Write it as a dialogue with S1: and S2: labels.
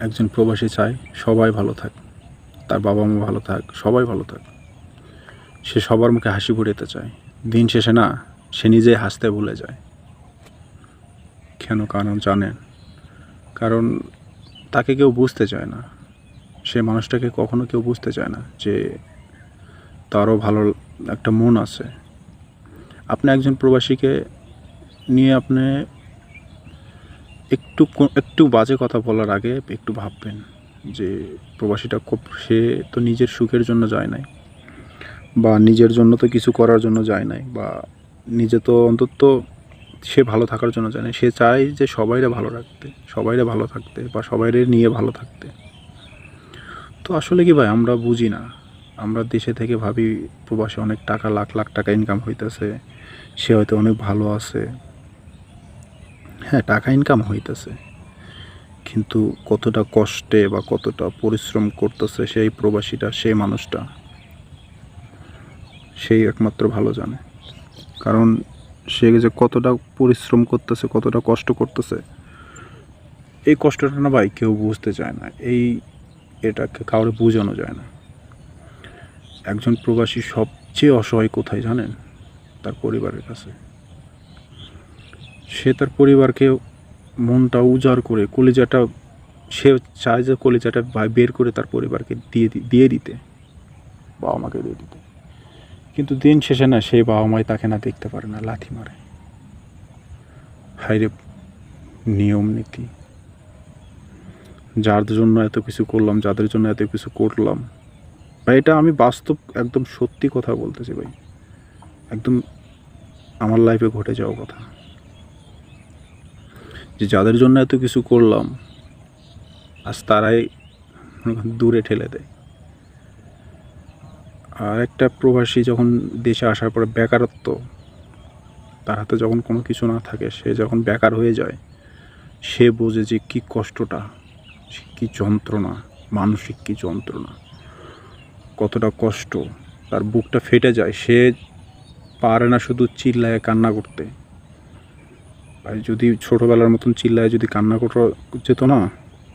S1: একজন প্রবাসী চায়, সবাই ভালো থাক। তার বাবা মা ভালো থাক, সবাই ভালো থাক। সে সবার মুখে হাসি ফুটাতে চায়। দিন শেষে না, সে নিজেই হাসতে ভুলে যায়। কেন কারণ জানেন কারণ তাকে কেউ বুঝতে চায় না। সে মানুষটাকে কখনো কেউ বুঝতে চায় না যে তারও ভালো একটা মন আছে। আপনি একজন প্রবাসীকে নিয়ে আপনি একটু একটু বাজে কথা বলার আগে একটু ভাববেন যে প্রবাসীটা খুব, সে তো নিজের সুখের জন্য যায় নাই, বা নিজের জন্য তো কিছু করার জন্য যায় নাই, বা নিজে তো অন্তত সে ভালো থাকার জন্য যায় না সে চায় যে সবাইরে ভালো রাখতে, সবাইরে ভালো থাকতে, বা সবাইরে নিয়ে ভালো থাকতে। তো আসলে কি ভাই, আমরা বুঝি না। আমরা দেশে থেকে ভাবি প্রবাসে অনেক টাকা, লাখ লাখ টাকা ইনকাম হইতেছে, সে হয়তো অনেক ভালো আছে। হ্যাঁ টাকা ইনকাম হইতেছে। কিন্তু কতটা কষ্টে বা কতটা পরিশ্রম করতেছে সেই প্রবাসীটা, সেই মানুষটা, সেই একমাত্র ভালো জানে। কারণ সে যে কতটা পরিশ্রম করতেছে, কতটা কষ্ট করতেছে, এই কষ্টটা না ভাই কেউ বুঝতে চায় না। এই এটাকে কাউরে বোঝানো যায় না। একজন প্রবাসী সবচেয়ে অসহায় কোথায় জানেন? তার পরিবারের কাছে। সে তার পরিবারকে মনটা উজাড় করে, কলিজাটা, সে চায় যে কলিজাটা বের করে তার পরিবারকে দিয়ে দিয়ে দিতে। বাবা মাকে দিয়ে দিতে। কিন্তু দিন শেষে না, সেই বাবা মাই তাকে না দেখতে পারে না, লাথি মারে। হাইরে নিয়ম নীতি। যার জন্য এত কিছু করলাম, যাদের জন্য এত কিছু করলাম। ভাই, এটা আমি বাস্তব একদম সত্যি কথা বলতেছি ভাই। একদম আমার লাইফে ঘটে যাওয়া কথা। যে যাদের জন্য এত কিছু করলাম, আজ তারাই দূরে ঠেলে দেয়। আর একটা প্রবাসী যখন দেশে আসার পরে বেকারত্ব, তার হাতে যখন কোনো কিছু না থাকে, সে যখন বেকার হয়ে যায়, সে বোঝে যে কী কষ্টটা কী যন্ত্রণা, মানসিক কী যন্ত্রণা, কতটা কষ্ট, তার বুকটা ফেটে যায়, সে পারে না শুধু চিল্লায় কান্না করতে। ভাই যদি ছোটবেলার মতন চিল্লায় যদি কান্না করা যেত না